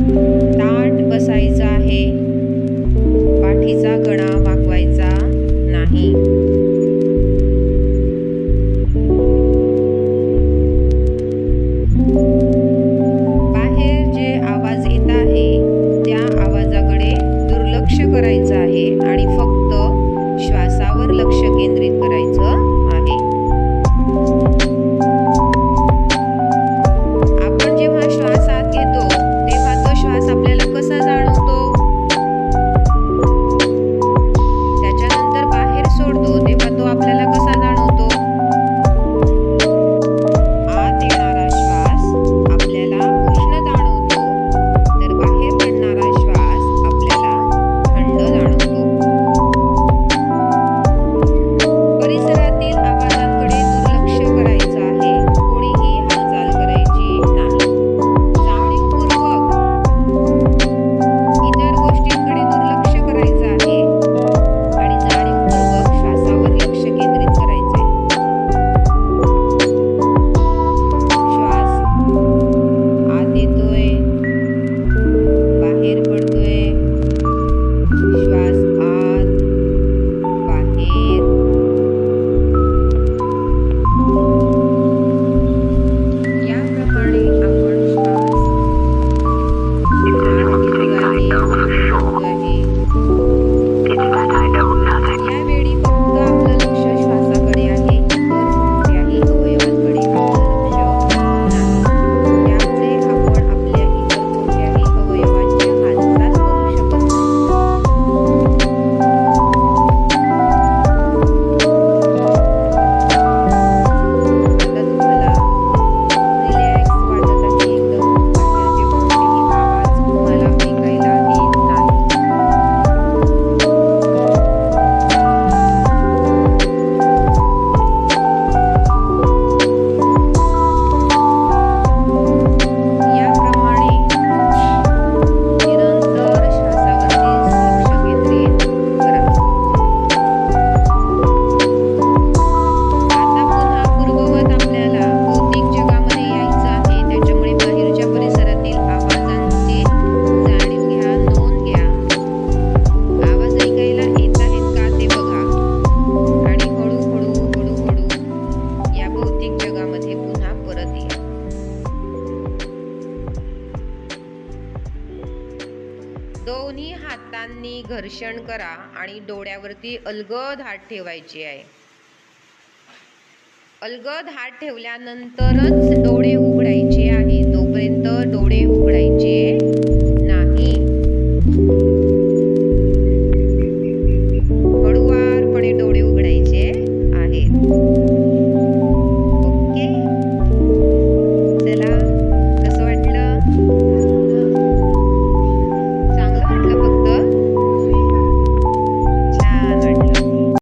ताट बसायचं आहे. पाठीचा गणा वाकवायचा नाही. बाहेर जे आवाज येत आहे त्या आवाजाकडे दुर्लक्ष करायचं आहे आणि फक्त दोन्ही हातांनी घर्षण करा आणि डोळ्यावरती अलगद हात ठेवायची आहे. अलगद हात ठेवल्यानंतरच डोळे उघड.